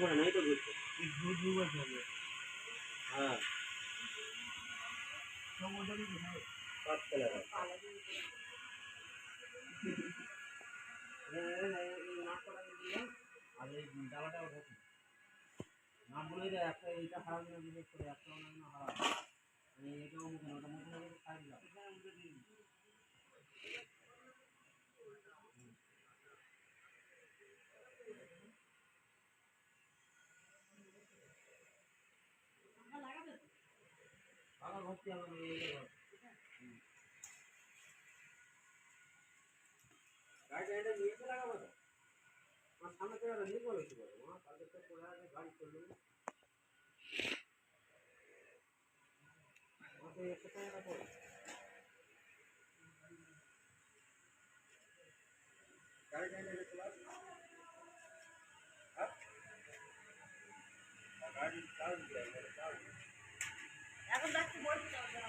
ঘরে নাই তো ঘুরছে হ্যাঁ। এই- এই- এই- এই এই। নাক বলে একটা এইটা হারাবে না করে একটা না। সামনে থেকে নিয়ে বলো কি বলো? আমার কালকে তো পড়ে আছে, গাড়ি না। আমাকে একশো টাকা পড়ে। এনে রেখে দাও। হ্যাঁ? গাড়ি চার্জ দেয়, গাড়ি দেয়। এখন যাচ্ছি বলছি সামনে থেকে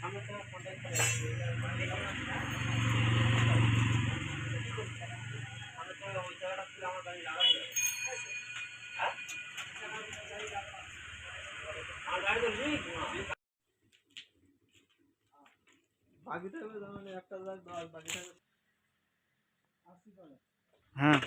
contact করে আসছি। সামনে থেকে ওই জায়গাটা ছিল আমার গাড়ি লাগাই যাবে। হ্যাঁ? আমার গাড়ি তো লিক বাকি থাকবে একটা বাকি থাকবে হ্যাঁ।